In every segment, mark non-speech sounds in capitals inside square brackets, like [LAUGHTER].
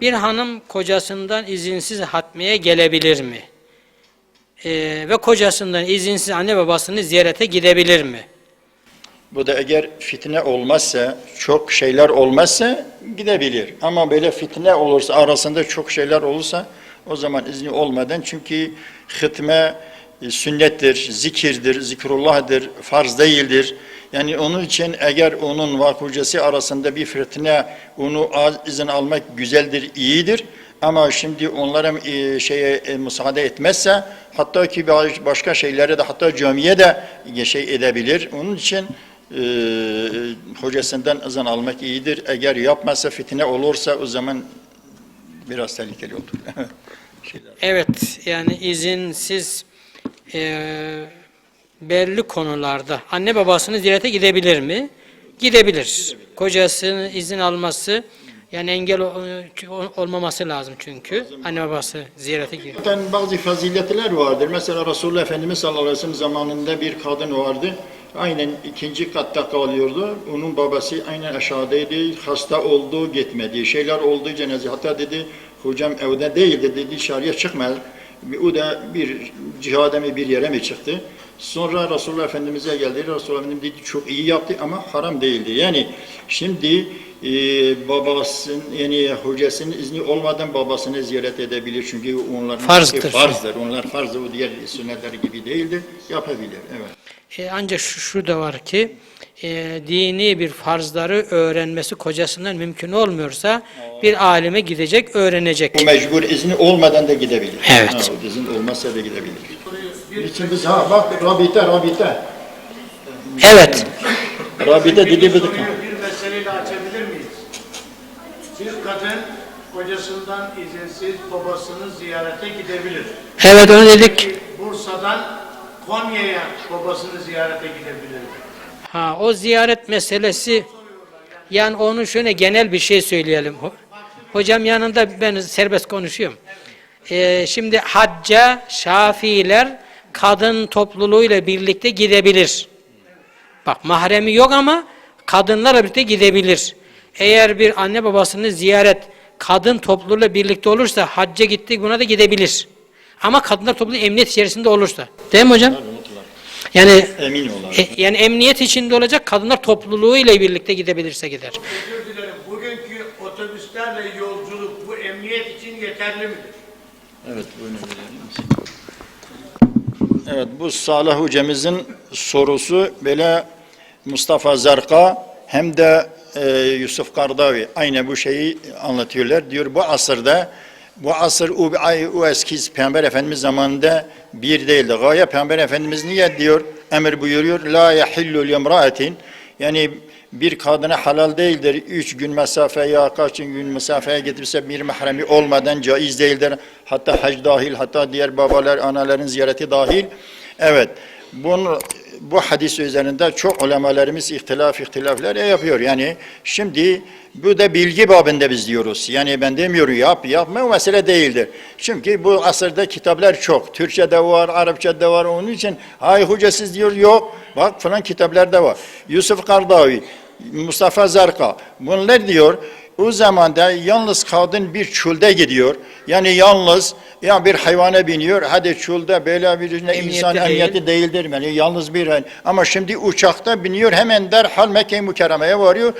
Bir hanım kocasından izinsiz hatmeye gelebilir mi? Ee, ve kocasından izinsiz anne babasını ziyarete gidebilir mi? Bu da eğer fitne olmazsa, çok şeyler olmazsa gidebilir. Ama böyle fitne olursa, arasında çok şeyler olursa o zaman izni olmadan çünkü hıtme sünnettir, zikirdir, zikrullah'dır, farz değildir. Yani onun için eğer onun ve kocası arasında bir fitne, onu izin almak güzeldir, iyidir. Ama şimdi onlara e, şeye e, müsaade etmezse hatta ki baş- başka şeylere de hatta camiye de e, şey edebilir. Onun için e, hocasından izin almak iyidir. Eğer yapmazsa fitne olursa o zaman biraz tehlikeli olur. [LAUGHS] Evet, yani izinsiz eee, belli konularda anne babasını ziyarete gidebilir mi? Gidebilir. Kocasının izin alması yani engel olmaması lazım çünkü anne babası ziyarete gidiyor. Bazı faziletler vardır. Mesela Resulullah Efendimiz sallallahu aleyhi ve sellem zamanında bir kadın vardı. Aynen ikinci katta kalıyordu. Onun babası aynen aşağıdaydı. Hasta oldu, gitmedi. Şeyler oldu cenaze. Hatta dedi hocam evde değil dedi dışarıya çıkma. O da bir cihada mı bir yere mi çıktı? Sonra Resulullah Efendimiz'e geldi. Resulullah Efendimiz dedi çok iyi yaptı ama haram değildi. Yani şimdi e, babasının yani hocasının izni olmadan babasını ziyaret edebilir. Çünkü onların Farzdır. farzdır. Onlar farzdır. O diğer sünnetler gibi değildir. Yapabilir. Evet. E, ancak şu, şu da var ki e, dini bir farzları öğrenmesi kocasından mümkün olmuyorsa bir alime gidecek, öğrenecek. Bu mecbur izni olmadan da gidebilir. Evet. Ha, izin olmazsa da gidebilir. İçin biz ha bak rabite rabite. Evet. Rabite dedi bir bir meseleyle açabilir miyiz? Bir kadın kocasından izinsiz babasını ziyarete gidebilir. Evet onu dedik. Bursa'dan Konya'ya babasını ziyarete gidebilir. Ha o ziyaret meselesi yani onu şöyle genel bir şey söyleyelim. Ho- Hocam yanında ben serbest konuşuyorum. Ee, şimdi hacca Şafiiler kadın topluluğuyla birlikte gidebilir. Bak mahremi yok ama kadınlarla birlikte gidebilir. Eğer bir anne babasını ziyaret kadın topluluğuyla birlikte olursa hacca gittik buna da gidebilir. Ama kadınlar topluluğu emniyet içerisinde olursa. Değil mi hocam? Yani Emin olalım. e, yani emniyet içinde olacak kadınlar topluluğuyla birlikte gidebilirse gider. Özür dilerim. Bugünkü otobüslerle yolculuk bu emniyet için yeterli midir? Evet, buyurun verelim. Evet, bu Salih hocamızın sorusu böyle Mustafa Zarka hem de e, Yusuf Kardavi aynı bu şeyi anlatıyorlar. Diyor bu asırda bu asır o, ay- o eski Peygamber Efendimiz zamanında bir değildi. Gaye Peygamber Efendimiz niye diyor? Emir buyuruyor. La yahillu limraatin yani bir kadına halal değildir. Üç gün mesafeye, kaç gün mesafeye getirse bir mahremi olmadan caiz değildir. Hatta hac dahil, hatta diğer babalar, anaların ziyareti dahil. Evet, bunu, bu hadis üzerinde çok ulemalarımız ihtilaf ihtilaflar yapıyor. Yani şimdi bu da bilgi babında biz diyoruz. Yani ben demiyorum yap, yapma o mesele değildir. Çünkü bu asırda kitaplar çok. Türkçe'de var, Arapça'da var. Onun için hay hoca siz diyor yok. Bak falan kitaplarda var. Yusuf Kardavi, Mustafa Zarka bunlar diyor o zamanda yalnız kadın bir çölde gidiyor. Yani yalnız ya bir hayvana biniyor. Hadi çölde böyle bir insan Emniyette emniyeti değildir. Yani yalnız bir ama şimdi uçakta biniyor hemen derhal Mekke-i Mükerreme'ye varıyor.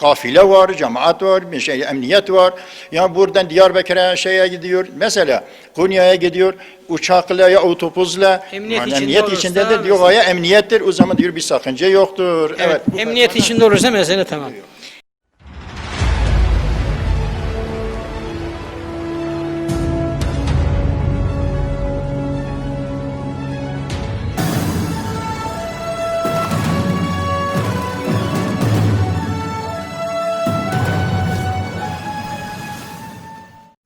Kafile var, cemaat var, bir şey emniyet var. Ya buradan Diyarbakır'a şeye gidiyor. Mesela Konya'ya gidiyor. Uçakla ya otobüsle. Emniyet Yani içinde emniyet içindedir diyor. Ya emniyettir. O zaman diyor bir sakınca yoktur. Evet, bu emniyet içinde olursa mesele tamam.